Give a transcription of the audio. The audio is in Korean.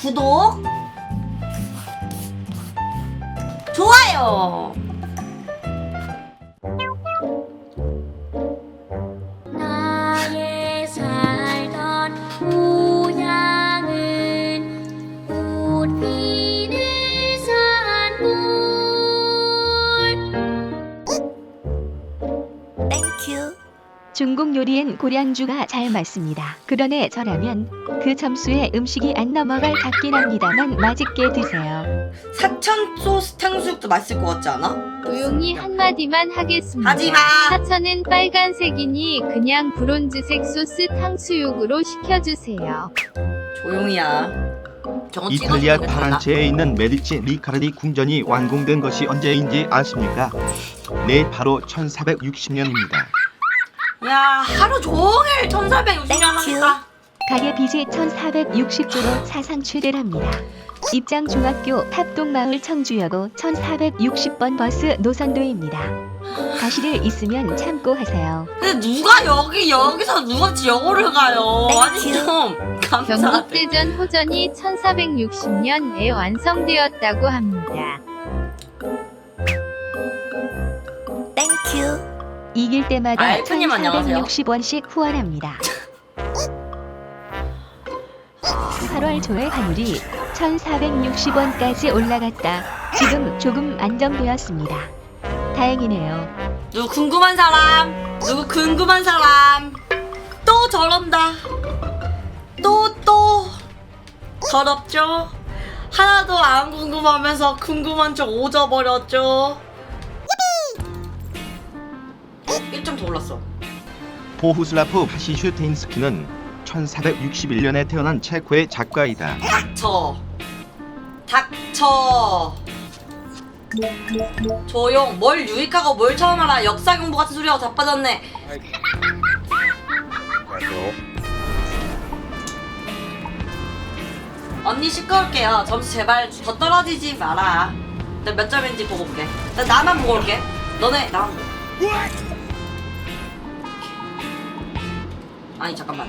구독, 좋아요. 중국 요리엔 고량주가 잘 맞습니다. 그러네 저라면 그 점수에 음식이 안 넘어갈 같긴 합니다만 맛있게 드세요. 사천 소스 탕수육도 맛있을 것 같지 않아? 조용히 한마디만 하겠습니다. 하지 마. 사천은 빨간색이니 그냥 브론즈색 소스 탕수육으로 시켜주세요. 조용히야. 저거 이탈리아 찍어주면. 파란체에 있는 메디치 리카르디 궁전이 완공된 것이 언제인지 아십니까? 네, 바로 1460년입니다. 야 하루 종일 1460년 하니까. 가게 빚이 1460조로 사상 최대랍니다. 입장 중학교 탑동마을 청주여고 1460번 버스 노선도입니다. 가실 있으면 참고하세요. 근데 누가 여기 여기서 누가 지역으로 가요? 아니 좀 감사하대. 경국대전 호전이 1460년에 완성되었다고 합니다. 이길 때마다 아, 엘프님 안녕하세요. 1460원씩 후원합니다. 8월 초에 환율이 1460원까지 올라갔다. 지금 조금 안정되었습니다. 다행이네요. 누구 궁금한 사람? 누구 궁금한 사람? 또 저런다. 또 또 더럽죠? 하나도 안 궁금하면서 궁금한 척 오져버렸죠. 더 올랐어. 보후슬라프 파시슈테인스키는 1461년에 태어난 체코의 작가이다. 닥쳐. 닥쳐. 조용. 뭘 유익하고 뭘 처음 알아. 역사 공부 같은 소리하고 자빠졌네. 언니 시끄럽게요. 점수 제발 더 떨어지지 마라. 나 몇 점인지 보고 올게. 나 나만 보고 올게. 너네 나만 보고. 아니 잠깐만.